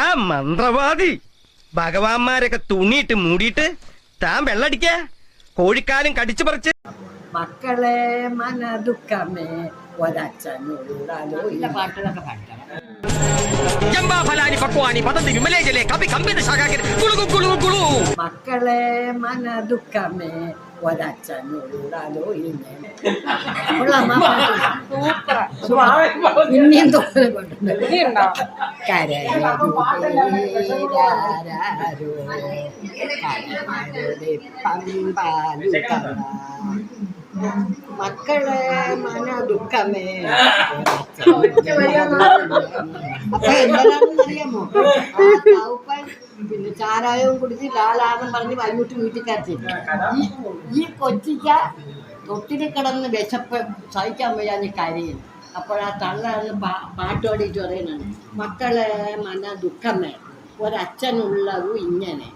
താൻ മന്ത്രവാദി. ഭഗവാന്മാരൊക്കെ തുണിയിട്ട് മൂടിയിട്ട് താൻ വെള്ളടിക്ക? കോഴിക്കാലും കടിച്ചു പറിച്ച്. മക്കളെ മന ദുഃഖമേ മക്കളെ മന ദുഃഖമേ ഒരച്ഛനുള്ളതോ ഇല്ല. കൊള്ളാം, ഇനിയും തോന്നുന്നുണ്ട്. മക്കളെ മന ദുഃഖമേ അപ്പൊ എന്താണെന്നറിയാമോ പിന്നെ ചാരായവും കുടിച്ച് ലാലാന്നും പറഞ്ഞ് വൈകിട്ട് വീട്ടിൽ ഈ കൊച്ചിക്ക തൊട്ടിൽ കിടന്ന് വിശപ്പ് സഹിക്കാൻ വയ്യാഞ്ഞ് കരയും ആ തള്ള അന്ന് പാ പാട്ടോടിയിട്ട് പറയുന്നുണ്ട് മക്കളെ മന ദുഃഖമേ ഒരച്ഛനുള്ളതും ഇങ്ങനെ.